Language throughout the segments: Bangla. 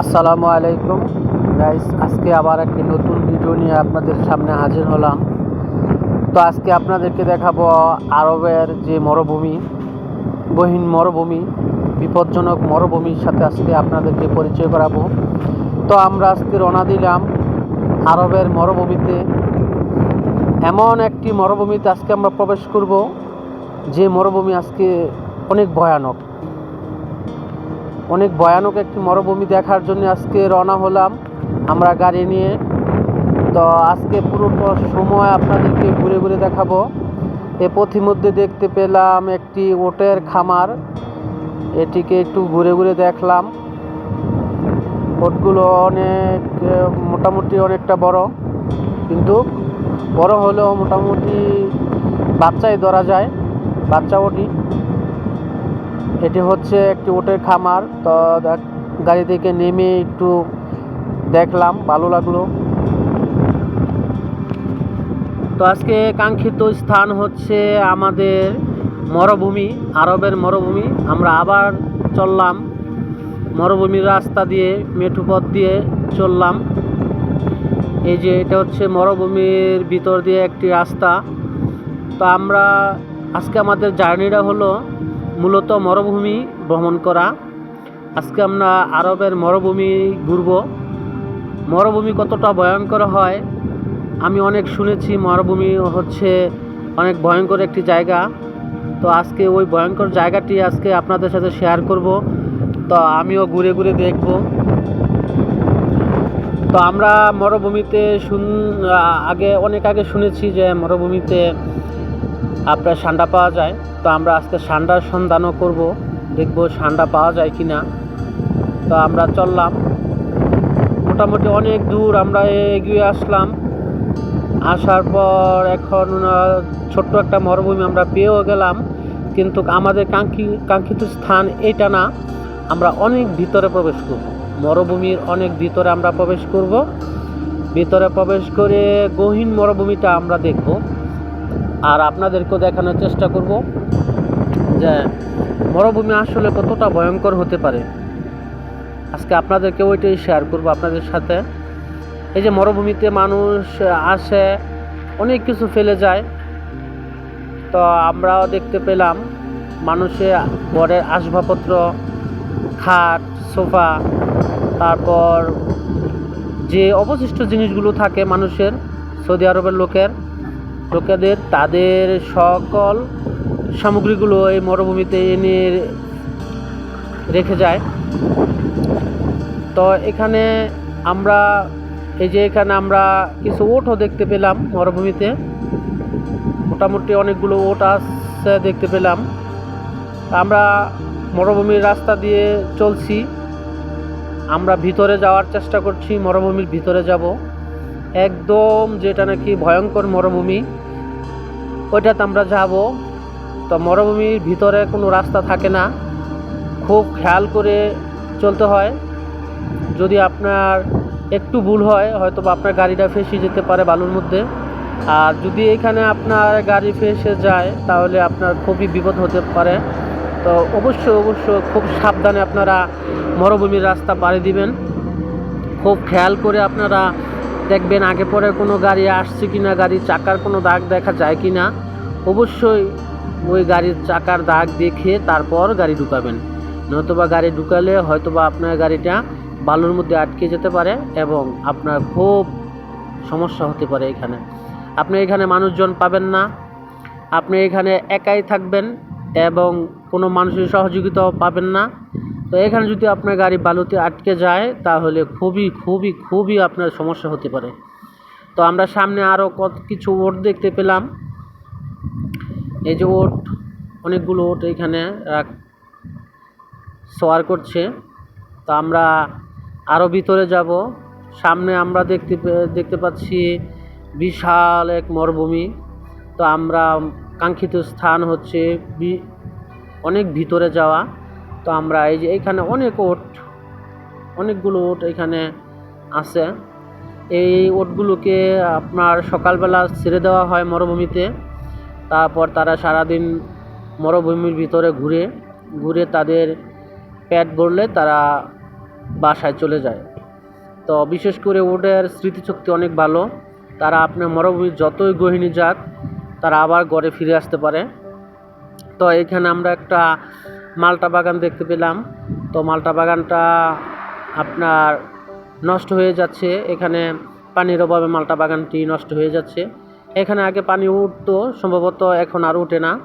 আসসালামু আলাইকুম। গাইস আজকে আবার একটি নতুন ভিডিও নিয়ে আপনাদের সামনে হাজির হলাম। তো আজকে আপনাদেরকে দেখাবো আরবের যে মরুভূমি বহিন মরুভূমি, বিপজ্জনক মরুভূমির সাথে আজকে আপনাদেরকে পরিচয় করাবো। তো আমরা আজকে রওনা দিলাম আরবের মরুভূমিতে। এমন একটি মরুভূমিতে আজকে আমরা প্রবেশ করব, যে মরুভূমি আজকে অনেক ভয়ানক। অনেক ভয়ানক একটি মরুভূমি দেখার জন্য আজকে রওনা হলাম আমরা গাড়ি নিয়ে। তো আজকে পুরোটা সময় আপনাদেরকে ঘুরে ঘুরে দেখাবো। এ পথিমধ্যে দেখতে পেলাম একটি ওটের খামার। এটিকে একটু ঘুরে ঘুরে দেখলাম। ওটগুলো অনেক, মোটামুটি অনেকটা বড়। কিন্তু বড় হলেও মোটামুটি বাচ্চাই ধরা যায়, বাচ্চা ওটি। এটি হচ্ছে একটি ওটের খামার। তো গাড়ি থেকে নেমে একটু দেখলাম, ভালো লাগল। তো আজকে কাঙ্ক্ষিত স্থান হচ্ছে আমাদের মরুভূমি, আরবের মরুভূমি। আমরা আবার চললাম মরুভূমির রাস্তা দিয়ে, মেঠু পথ দিয়ে চললাম। এই যে এটা হচ্ছে মরুভূমির ভিতর দিয়ে একটি রাস্তা। তো আমরা আজকে আমাদের জার্নিটা হলো মূলত মরুভূমি ভ্রমণ করা। আজকে আমরা আরবের মরুভূমি ঘুরব। মরুভূমি কতটা ভয়ঙ্কর হয়, আমি অনেক শুনেছি মরুভূমি হচ্ছে অনেক ভয়ঙ্কর একটি জায়গা। তো আজকে ওই ভয়ঙ্কর জায়গাটি আজকে আপনাদের সাথে শেয়ার করব। তো আমিও ঘুরে ঘুরে দেখব। তো আমরা মরুভূমিতে শুন আগে অনেক আগে শুনেছি যে মরুভূমিতে আপনার সান্ডা পাওয়া যায়, তো আমরা আজকে সান্ডার সন্ধানও করব, দেখব সান্ডা পাওয়া যায় কি না তো আমরা চললাম। মোটামুটি অনেক দূর আমরা এগিয়ে আসলাম। আসার পর এখন ছোট্ট একটা মরুভূমি আমরা পেয়েও গেলাম। কিন্তু আমাদের কাঙ্ক্ষি, কাঙ্ক্ষিত স্থান এইটা না। আমরা অনেক ভিতরে প্রবেশ করব। মরুভূমির অনেক ভিতরে আমরা প্রবেশ করব। ভিতরে প্রবেশ করে গহীন মরুভূমিটা আমরা দেখব। আর আপনাদেরকেও দেখানোর চেষ্টা করব যে মরুভূমি আসলে কতটা ভয়ঙ্কর হতে পারে। আজকে আপনাদেরকে ওইটাই শেয়ার করব আপনাদের সাথে। এই যে মরুভূমিতে মানুষ আসে, অনেক কিছু ফেলে যায়। তো আমরাও দেখতে পেলাম মানুষে ঘরের আসবাবপত্র, খাট, সোফা, তারপর যে অবশিষ্ট জিনিসগুলো থাকে মানুষের, সৌদি আরবের লোকের লোকেদের, তাদের সকল সামগ্রীগুলো এই মরুভূমিতে এনে রেখে যায়। তো এখানে আমরা, এই যে এখানে আমরা কিছু ওটও দেখতে পেলাম মরুভূমিতে। মোটামুটি অনেকগুলো ওট আসছে দেখতে পেলাম। আমরা মরুভূমির রাস্তা দিয়ে চলছি। আমরা ভিতরে যাওয়ার চেষ্টা করছি, মরুভূমির ভিতরে যাব। একদম যেটা নাকি ভয়ঙ্কর মরুভূমি, ওইটাতে আমরা যাব। তো মরুভূমির ভিতরে কোনো রাস্তা থাকে না। খুব খেয়াল করে চলতে হয়। যদি আপনার একটু ভুল হয় হয়তো বা আপনার গাড়িটা ফেসে যেতে পারে বালুর মধ্যে। আর যদি এখানে আপনার গাড়ি ফেসে যায়, তাহলে আপনার খুবই বিপদ হতে পারে। তো অবশ্যই অবশ্যই খুব সাবধানে আপনারা মরুভূমির রাস্তা পাড়ি দিবেন। খুব খেয়াল করে আপনারা দেখবেন আগে পরে কোনো গাড়ি আসছে কি না গাড়ির চাকার কোনো দাগ দেখা যায় কি না অবশ্যই ওই গাড়ির চাকার দাগ দেখে তারপর গাড়ি ঢুকাবেন। নতুবা গাড়ি ঢুকালে হয়তোবা আপনার গাড়িটা বালুর মধ্যে আটকে যেতে পারে এবং আপনার খুব সমস্যা হতে পারে এখানে। আপনি এখানে মানুষজন পাবেন না। আপনি এখানে একাই থাকবেন এবং কোনো মানুষের সহযোগিতাও পাবেন না। তো এখানে যদি আপনার গাড়ি বালুতে আটকে যায়, তাহলে খুবই খুবই খুবই আপনার সমস্যা হতে পারে। তো আমরা সামনে আরও কত কিছু ওট দেখতে পেলাম। এই যে ওট, অনেকগুলো ওট এখানে সোয়ার করছে। তো আমরা আরও ভিতরে যাব। সামনে আমরা দেখতে দেখতে পাচ্ছি বিশাল এক মরুভূমি। তো আমরা কাঙ্ক্ষিত স্থান হচ্ছে অনেক ভিতরে যাওয়া। তো আমরা এই যে এখানে অনেক ওট, অনেকগুলো ওট এখানে আছে। এই ওটগুলোকে আপনার সকালবেলা ছেড়ে দেওয়া হয় মরুভূমিতে। তারপর তারা সারাদিন মরুভূমির ভিতরে ঘুরে ঘুরে তাদের পেট ভরলে তারা বাসায় চলে যায়। তো বিশেষ করে ওটের স্মৃতিশক্তি অনেক ভালো। তারা আপনার মরুভূমির যতই গহিনী যাক, তারা আবার ঘরে ফিরে আসতে পারে। তো এখানে আমরা একটা মালটা বাগান দেখতে পেলাম। তো মালটা বাগানটা আপনার নষ্ট হয়ে যাচ্ছে। এখানে পানির অভাবে মালটা বাগানটি নষ্ট হয়ে যাচ্ছে। এখানে আগে পানি উঠতো, সম্ভবত এখন আর উঠে না।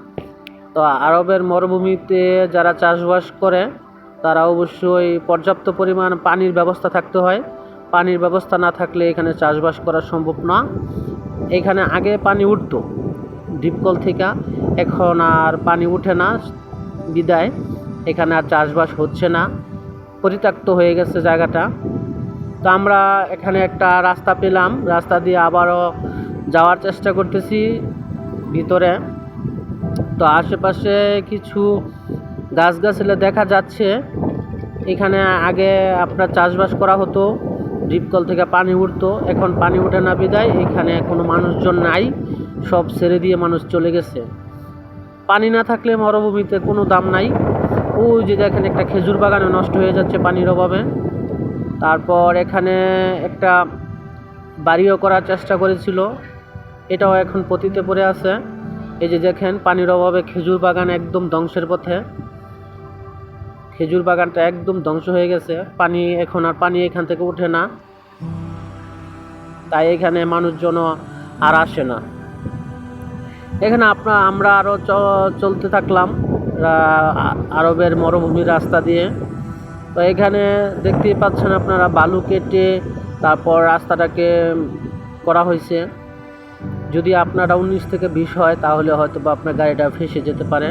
তো আরবের মরুভূমিতে যারা চাষবাস করে, তারা অবশ্যই পর্যাপ্ত পরিমাণ পানির ব্যবস্থা থাকতে হয়। পানির ব্যবস্থা না থাকলে এখানে চাষবাস করা সম্ভব না। এখানে আগে পানি উঠতো, ডিপকল থেকে। এখন আর পানি উঠে না। বিদায়। এখানে আর চাষবাস হচ্ছে না। পরিত্যক্ত হয়ে গেছে জায়গাটা। তো আমরা এখানে একটা রাস্তা পেলাম। রাস্তা দিয়ে আবারও যাওয়ার চেষ্টা করতেছি ভিতরে। তো আশেপাশে কিছু গাছগাছালি দেখা যাচ্ছে। এখানে আগে আপনার চাষবাস করা হতো। ডিপকল থেকে পানি উঠতো। এখন পানি উঠে না বিদায়। এখানে কোনো মানুষজন নাই। সব ছেড়ে দিয়ে মানুষ চলে গেছে। পানি না থাকলে মরুভূমিতে কোনো দাম নাই। ওই যে দেখেন একটা খেজুর বাগানে নষ্ট হয়ে যাচ্ছে পানির অভাবে। তারপর এখানে একটা বাড়িও করার চেষ্টা করেছিল। এটাও এখন পতিতে পড়ে আছে। এই যে দেখেন, পানির অভাবে খেজুর বাগান একদম ধ্বংসের পথে। খেজুর বাগানটা একদম ধ্বংস হয়ে গেছে। পানি এখন আর পানি এখান থেকে ওঠে না। তাই এখানে মানুষজন আর আসে না। এখানে আপনার আমরা আরও চলতে থাকলাম আরবের মরুভূমির রাস্তা দিয়ে। তো এখানে দেখতেই পাচ্ছেন আপনারা, বালু কেটে তারপর রাস্তাটাকে করা হয়েছে। যদি আপনারা উনিশ থেকে বিশ হয়, তাহলে হয়তো বা আপনার গাড়িটা ফেসে যেতে পারে।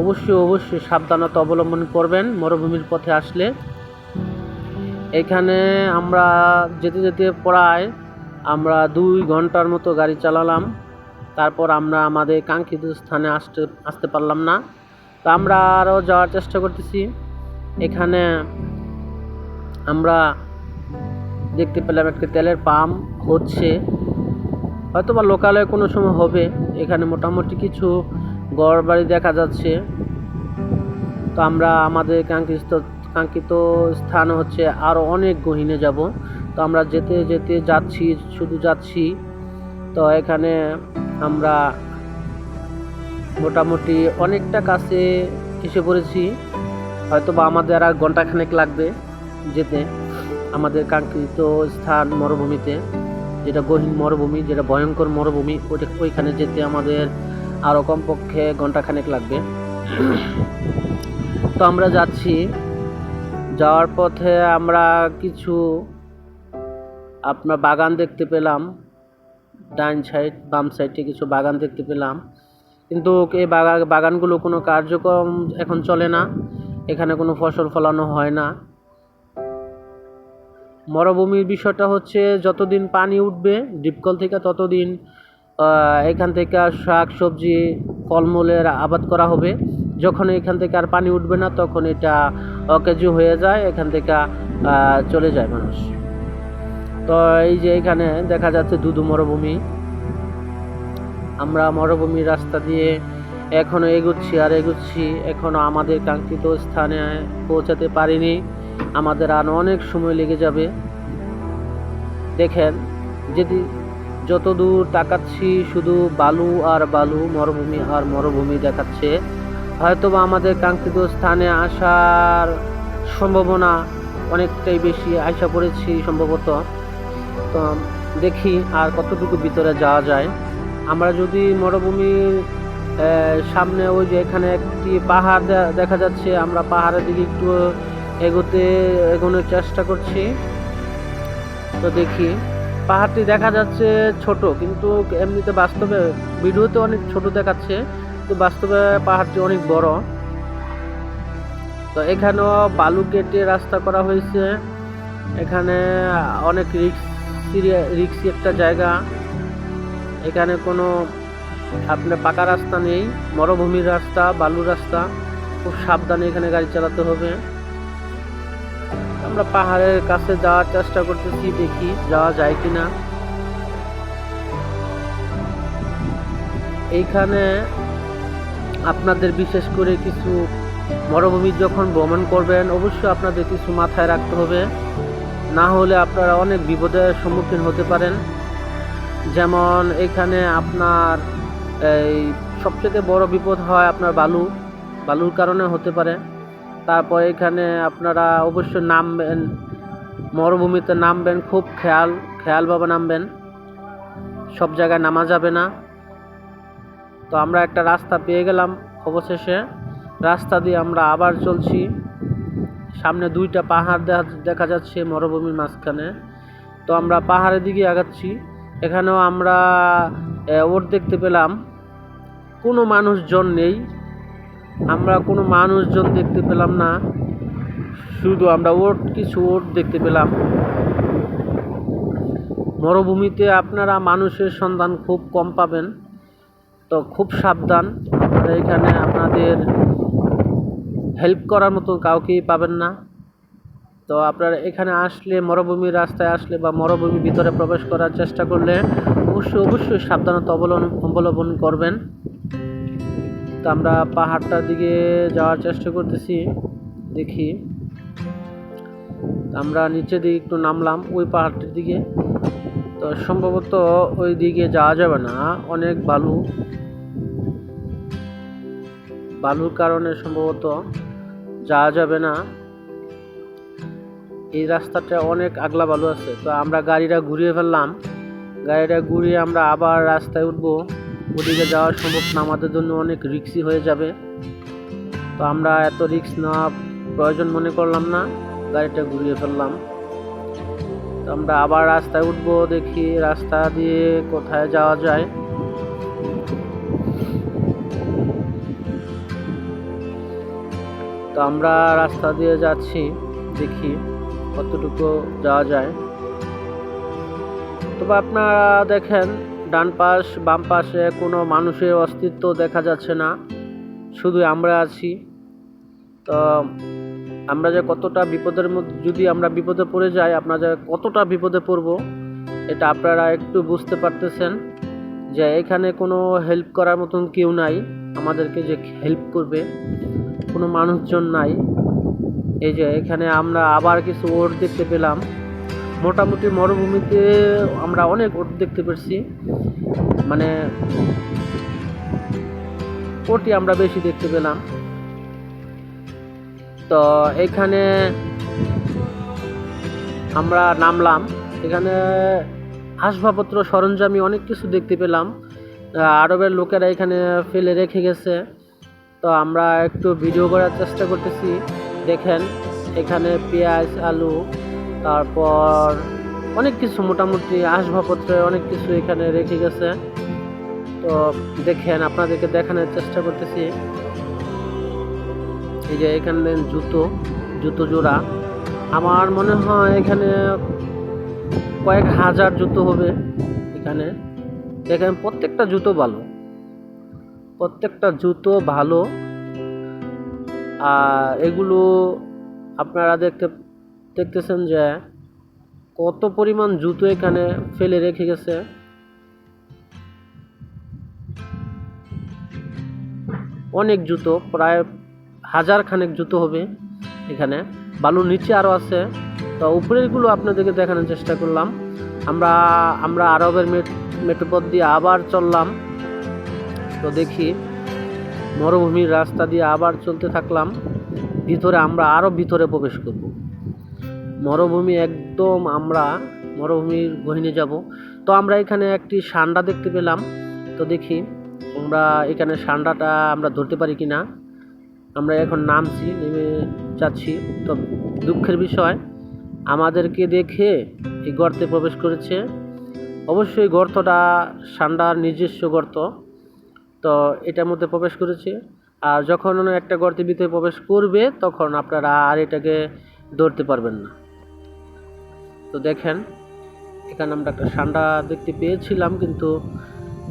অবশ্যই অবশ্যই সাবধানতা অবলম্বন করবেন মরুভূমির পথে আসলে। এখানে আমরা যেতে যেতে প্রায় আমরা দুই ঘণ্টার মতো গাড়ি চালালাম। তারপর আমরা আমাদের কাঙ্ক্ষিত স্থানে আসতে আসতে পারলাম না। তো আমরা আরও যাওয়ার চেষ্টা করতেছি। এখানে আমরা দেখতে পেলাম একটা তেলের পাম্প হচ্ছে। হয়তো বা লোকালয়ে কোনো সময় হবে। এখানে মোটামুটি কিছু ঘর বাড়ি দেখা যাচ্ছে। তো আমরা আমাদের কাঙ্ক্ষিত কাঙ্ক্ষিত স্থান হচ্ছে আরও অনেক গহীনে যাব। তো আমরা যেতে যেতে যাচ্ছি, শুধু যাচ্ছি। তো এখানে আমরা মোটামুটি অনেকটা কাছে এসে পড়েছি। হয়তো বা আমাদের আর ঘন্টাখানেক লাগবে যেতে আমাদের কাঙ্ক্ষিত স্থান মরুভূমিতে, যেটা গহীন মরুভূমি, যেটা ভয়ঙ্কর মরুভূমি, ওইটা ওইখানে যেতে আমাদের আরও কমপক্ষে ঘন্টাখানেক লাগবে। তো আমরা যাচ্ছি। যাওয়ার পথে আমরা কিছু আপনার বাগান দেখতে পেলাম। ডান সাইড, বাম সাইডে কিছু বাগান দেখতে পেলাম। কিন্তু এই বাগান বাগানগুলো কোনো কার্যক্রম এখন চলে না। এখানে কোনো ফসল ফলানো হয় না। মরুভূমির বিষয়টা হচ্ছে যতদিন পানি উঠবে, ডিপকল থেকে ততদিন এখান থেকে শাক, সবজি, ফলমূলের আবাদ করা হবে। যখন এখান থেকে আর পানি উঠবে না, তখন এটা অকেজু হয়ে যায়, এখান থেকে চলে যায় মানুষ। তো এই যে এখানে দেখা যাচ্ছে দুদু মরুভূমি। আমরা মরুভূমির রাস্তা দিয়ে এখনও এগুচ্ছি আর এগুচ্ছি এখনও আমাদের কাঙ্ক্ষিত স্থানে পৌঁছাতে পারিনি। আমাদের আর অনেক সময় লেগে যাবে। দেখেন যদি যত দূর তাকাচ্ছি, শুধু বালু আর বালু, মরুভূমি আর মরুভূমি দেখাচ্ছে। হয়তো বা আমাদের কাঙ্ক্ষিত স্থানে আসার সম্ভাবনা অনেকটাই বেশি আশা পড়েছি সম্ভবত। তো দেখি আর কতটুকু ভিতরে যাওয়া যায়। আমরা যদি মরুভূমির সামনে ওই যে এখানে একটি পাহাড় দেখা যাচ্ছে, আমরা পাহাড়ের দিকে একটু এগোতে, এগোনোর চেষ্টা করছি। তো দেখি, পাহাড়টি দেখা যাচ্ছে ছোট, কিন্তু এমনিতে বাস্তবে ভিডিওতে অনেক ছোট দেখাচ্ছে, কিন্তু বাস্তবে পাহাড়টি অনেক বড়। তো এখানেও বালু কেটে রাস্তা করা হয়েছে। এখানে অনেক রিক্স রিক্সি একটা জায়গা। এখানে কোনো আপনার পাকা রাস্তা নেই, মরুভূমির রাস্তা বালু রাস্তা। খুব সাবধানে এখানে গাড়ি চালাতে হবে। আমরা পাহাড়ের কাছে যাওয়ার চেষ্টা করতেছি, দেখি যাওয়া যায় কিনা। এইখানে আপনাদের বিশেষ করে কিছু মরুভূমি যখন ভ্রমণ করবেন, অবশ্যই আপনাদের কিছু মাথায় রাখতে হবে। না হলে আপনারা অনেক বিপদের সম্মুখীন হতে পারেন। যেমন এখানে আপনার এই সবথেকে বড় বিপদ হয় আপনার বালু। বালুর কারণে হতে পারে। তারপর এখানে আপনারা অবশ্যই নামবেন। মরুভূমিতে নামবেন, খুব খেয়াল, খেয়ালভাবে নামবেন। সব জায়গায় নামা যাবে না। তো আমরা একটা রাস্তা পেয়ে গেলাম অবশেষে। রাস্তা দিয়ে আমরা আবার চলছি। সামনে দুইটা পাহাড় দেখা- যাচ্ছে মরুভূমির মাঝখানে। তো আমরা পাহাড়ের দিকে আগাচ্ছি। এখানেও আমরা ওট দেখতে পেলাম। কোনো মানুষজন নেই। আমরা কোনো মানুষজন দেখতে পেলাম না। শুধু আমরা ওট কিছু ওট দেখতে পেলাম। মরুভূমিতে আপনারা মানুষের সন্ধান খুব কম পাবেন। তো খুব সাবধান। আপনারা এখানে আপনাদের হেল্প করার মতো কাউকেই পাবেন না। তো আপনারা এখানে আসলে, মরুভূমির রাস্তায় আসলে বা মরুভূমির ভিতরে প্রবেশ করার চেষ্টা করলে অবশ্যই অবশ্যই সাবধানতা অবলম্বন অবলম্বন করবেন। তো আমরা পাহাড়টার দিকে যাওয়ার চেষ্টা করতেছি, দেখি। আমরা নিচে দিকে একটু নামলাম ওই পাহাড়টির দিকে। তো সম্ভবত ওই দিকে যাওয়া যাবে না, অনেক বালু। বালুর কারণে সম্ভবত যাওয়া যাবে না। এই রাস্তাটা অনেক আগলা বালু আছে। তো আমরা গাড়িটা ঘুরিয়ে ফেললাম। গাড়িটা ঘুরিয়ে আমরা আবার রাস্তায় উঠবো। ওদিকে যাওয়া সম্ভব না। আমাদের জন্য অনেক রিক্সি হয়ে যাবে। তো আমরা এত রিক্স নেওয়া প্রয়োজন মনে করলাম না। গাড়িটা ঘুরিয়ে ফেললাম। তো আমরা আবার রাস্তায় উঠবো। দেখি রাস্তা দিয়ে কোথায় যাওয়া যায়। তো আমরা রাস্তা দিয়ে যাচ্ছি, দেখি কতটুকু যাওয়া যায়। তবে আপনারা দেখেন, ডান পাশ, বাম পাশে কোনো মানুষের অস্তিত্ব দেখা যাচ্ছে না। শুধু আমরা আছি। তো আমরা যে কতটা বিপদের মধ্যে যদি আমরা বিপদে পড়ে যাই আপনারা যে কতটা বিপদে পড়ব, এটা আপনারা একটু বুঝতে পারতেছেন যে এখানে কোনো হেল্প করার মতন কেউ নাই। আমাদেরকে যে হেল্প করবে কোনো মানুষজন নাই। এই যে এখানে আমরা আবার কিছু ওট দেখতে পেলাম। মোটামুটি মরুভূমিতে আমরা অনেক ওট দেখতে পেরেছি মানে ওটি আমরা বেশি দেখতে পেলাম। তো এখানে আমরা নামলাম। এখানে আসবাবপত্র সরঞ্জামি অনেক কিছু দেখতে পেলাম। আরবের লোকেরা এখানে ফেলে রেখে গেছে। তো আমরা একটু ভিডিও করার চেষ্টা করতেছি। দেখেন, এখানে পেঁয়াজ, আলু, তারপর অনেক কিছু মোটামুটি আসবাবপত্রে অনেক কিছু এখানে রেখে গেছে। তো দেখেন, আপনাদেরকে দেখানোর চেষ্টা করতেছি। এই যে এখানে জুতো জুতো জোড়া। আমার মনে হয় এখানে কয়েক হাজার জুতো হবে এখানে। দেখেন, প্রত্যেকটা জুতো ভালো। প্রত্যেকটা জুতো ভালো। আর এগুলো আপনারা দেখতে, দেখতেছেন যে কত পরিমাণ জুতো এখানে ফেলে রেখে গেছে। অনেক জুতো, প্রায় হাজার খানেক জুতো হবে এখানে। বালুর নিচে আরও আছে। তো উপরেরগুলো আপনাদেরকে দেখানোর চেষ্টা করলাম। আমরা আমরা আরবের মেট মেট্রোপথ দিয়ে আবার চললাম। তো দেখি মরুভূমির রাস্তা দিয়ে আবার চলতে থাকলাম। ভিতরে আমরা আরও ভিতরে প্রবেশ করব। মরুভূমি একদম আমরা, মরুভূমির গহিনে যাব। তো আমরা এখানে একটি সান্ডা দেখতে পেলাম। তো দেখি আমরা এখানে সান্ডাটা আমরা ধরতে পারি কি না আমরা এখন নামছি, নেমে যাচ্ছি। তো দুঃখের বিষয়, আমাদেরকে দেখে এই গর্তে প্রবেশ করেছে। অবশ্যই গর্তটা সান্ডার নিজস্ব গর্ত। তো এটার মধ্যে প্রবেশ করেছে। আর যখন একটা গর্তের ভিতরে প্রবেশ করবে, তখন আপনারা আর এটাকে ধরতে পারবেন না। তো দেখেন, এখানে আমরা একটা সান্ডা দেখতে পেয়েছিলাম, কিন্তু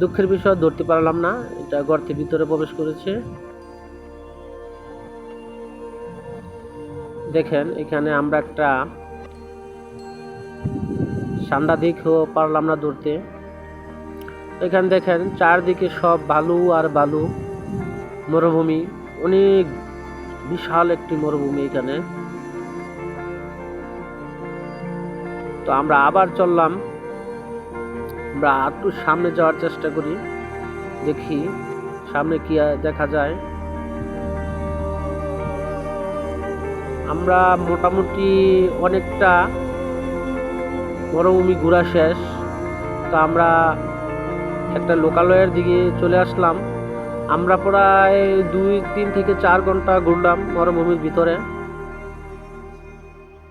দুঃখের বিষয়, ধরতে পারলাম না। এটা গর্তের ভিতরে প্রবেশ করেছে। দেখেন, এখানে আমরা একটা সান্ডা দিকেও পারলাম না ধরতে। এখানে দেখেন চারদিকে সব বালু আর বালু, মরুভূমি। অনেক বিশাল একটি মরুভূমি এখানে। তো আমরা আবার চললাম। আমরা একটু সামনে যাওয়ার চেষ্টা করি। দেখি সামনে কি দেখা যায়। আমরা মোটামুটি অনেকটা মরুভূমি ঘোরা শেষ। তো আমরা একটা লোকালয়ের দিকে চলে আসলাম। আমরা প্রায় দুই, তিন থেকে চার ঘণ্টা ঘুরলাম মরুভূমির ভিতরে।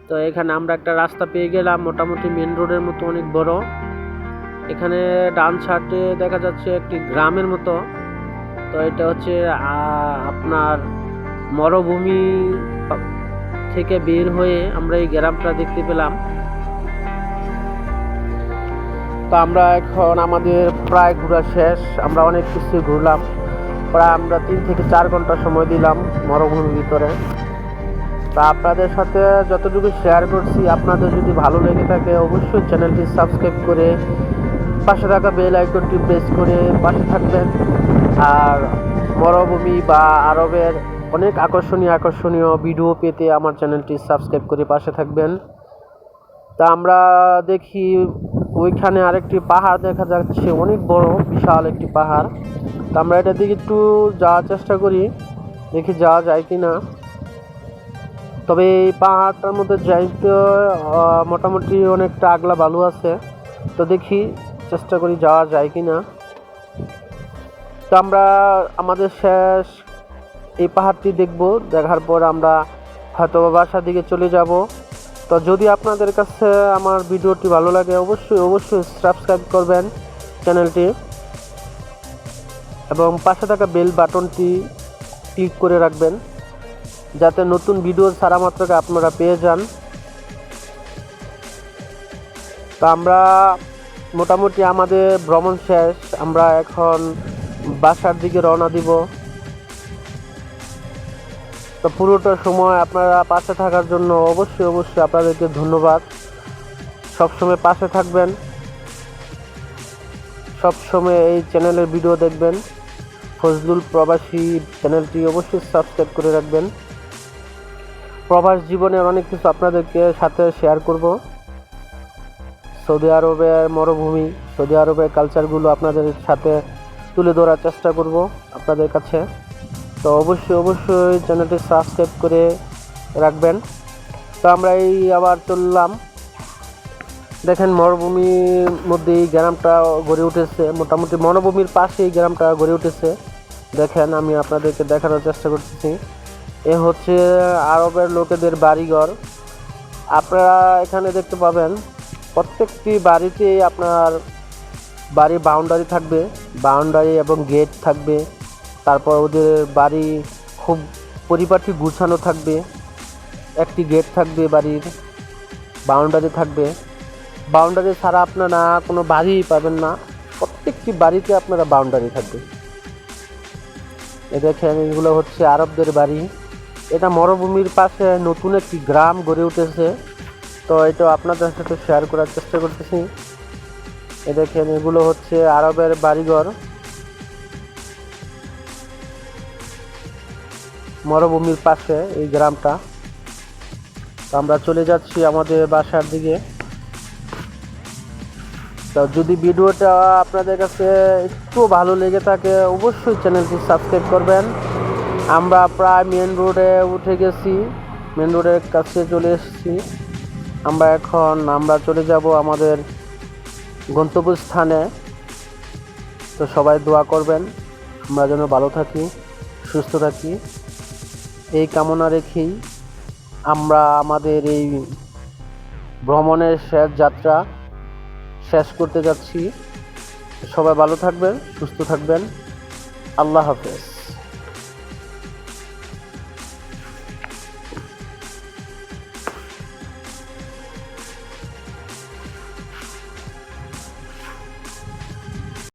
তো এখানে আমরা একটা রাস্তা পেয়ে গেলাম, মোটামুটি মেন রোডের মতো অনেক বড়। এখানে ডান সাইডে দেখা যাচ্ছে একটি গ্রামের মতো। তো এটা হচ্ছে আপনার মরুভূমি থেকে বের হয়ে আমরা এই গ্রামটা দেখতে পেলাম। তো আমরা এখন আমাদের প্রায় ঘোরা শেষ। আমরা অনেক কিছু ঘুরলাম। প্রায় আমরা তিন থেকে চার ঘণ্টা সময় দিলাম মরুভূমির ভিতরে। তা আপনাদের সাথে যতটুকু শেয়ার করছি, আপনাদের যদি ভালো লেগে থাকে, অবশ্যই চ্যানেলটি সাবস্ক্রাইব করে পাশে থাকা বেল আইকনটি প্রেস করে পাশে থাকবেন। আর মরুভূমি বা আরবের অনেক আকর্ষণীয় আকর্ষণীয় ভিডিও পেতে আমার চ্যানেলটি সাবস্ক্রাইব করে পাশে থাকবেন। তা আমরা দেখি ওইখানে আরেকটি পাহাড় দেখা যাচ্ছে অনেক বড়, বিশাল একটি পাহাড়। তা আমরা এটার দিকে একটু যাওয়ার চেষ্টা করি, দেখি যাওয়া যায় কি না তবে এই পাহাড়টার মধ্যে যাইতে মোটামুটি অনেকটা আগলা বালু আছে। তো দেখি চেষ্টা করি যাওয়া যায় কি না তো আমরা আমাদের শেষ এই পাহাড়টি দেখব, দেখার পর আমরা হয়তো বাসার দিকে চলে যাব। তো যদি আপনাদের কাছে আমার ভিডিওটি ভালো লাগে, অবশ্যই অবশ্যই সাবস্ক্রাইব করবেন চ্যানেলটি। এবং পাশে থাকা বেল বাটনটি ক্লিক করে রাখবেন, যাতে নতুন ভিডিও ছাড়া মাত্রকে আপনারা পেয়ে যান। তো আমরা মোটামুটি আমাদের ভ্রমণ শেষ, আমরা এখন বাসার দিকে রওনা দিব। তো পুরোটা সময় আপনারা পাশে থাকার জন্য অবশ্যই অবশ্যই আপনাদেরকে ধন্যবাদ। সবসময় পাশে থাকবেন। সবসময় এই চ্যানেলের ভিডিও দেখবেন। ফজলুল প্রবাসী চ্যানেলটি অবশ্যই সাবস্ক্রাইব করে রাখবেন। প্রবাস জীবনের অনেক কিছু আপনাদেরকে সাথে শেয়ার করব। সৌদি আরবের মরুভূমি, সৌদি আরবের কালচারগুলো আপনাদের সাথে তুলে ধরার চেষ্টা করব আপনাদের কাছে। তো অবশ্যই অবশ্যই চ্যানেলটি সাবস্ক্রাইব করে রাখবেন। তো আমরা এই আবার চললাম। দেখেন মরুভূমির মধ্যে এই গ্রামটা গড়ে উঠেছে। মোটামুটি মরুভূমির পাশে এই গ্রামটা গড়ে উঠেছে। দেখেন আমি আপনাদেরকে দেখানোর চেষ্টা করতেছি। এ হচ্ছে আরবের লোকেদের বাড়িঘর। আপনারা এখানে দেখতে পাবেন, প্রত্যেকটি বাড়িতেই আপনার বাড়ি বাউন্ডারি থাকবে। বাউন্ডারি এবং গেট থাকবে। তারপর ওদের বাড়ি খুব পরিপাটি গুছানো থাকবে, একটি গেট থাকবে বাড়ির বাউন্ডারি থাকবে। বাউন্ডারি ছাড়া আপনারা কোনো বাড়িই পাবেন না, প্রত্যেকটি বাড়িতে আপনারা বাউন্ডারি থাকবে। এ দেখেন, এগুলো হচ্ছে আরবদের বাড়ি। এটা মরুভূমির পাশে নতুন একটি গ্রাম গড়ে উঠেছে। তো এটা আপনাদের সাথে শেয়ার করার চেষ্টা করতেছি। এ দেখেন, এগুলো হচ্ছে আরবের বাড়িঘর। মরুভূমির পাশে এই গ্রামটা। আমরা চলে যাচ্ছি আমাদের বাসার দিকে। তো যদি ভিডিওটা আপনাদের কাছে একটু ভালো লেগে থাকে, অবশ্যই চ্যানেলটি সাবস্ক্রাইব করবেন। আমরা প্রায় মেন রোডে উঠে গেছি মেন রোডের কাছে চলে এসেছি। আমরা এখন, আমরা চলে যাব আমাদের গন্তব্যস্থানে। তো সবাই দোয়া করবেন, আমরা যেন ভালো থাকি, সুস্থ থাকি। এই কামনা রেখেই আমরা আমাদের এই ভ্রমণের শেষ যাত্রা শেষ করতে যাচ্ছি। সবাই ভালো থাকবেন, সুস্থ থাকবেন। আল্লাহ হাফেজ।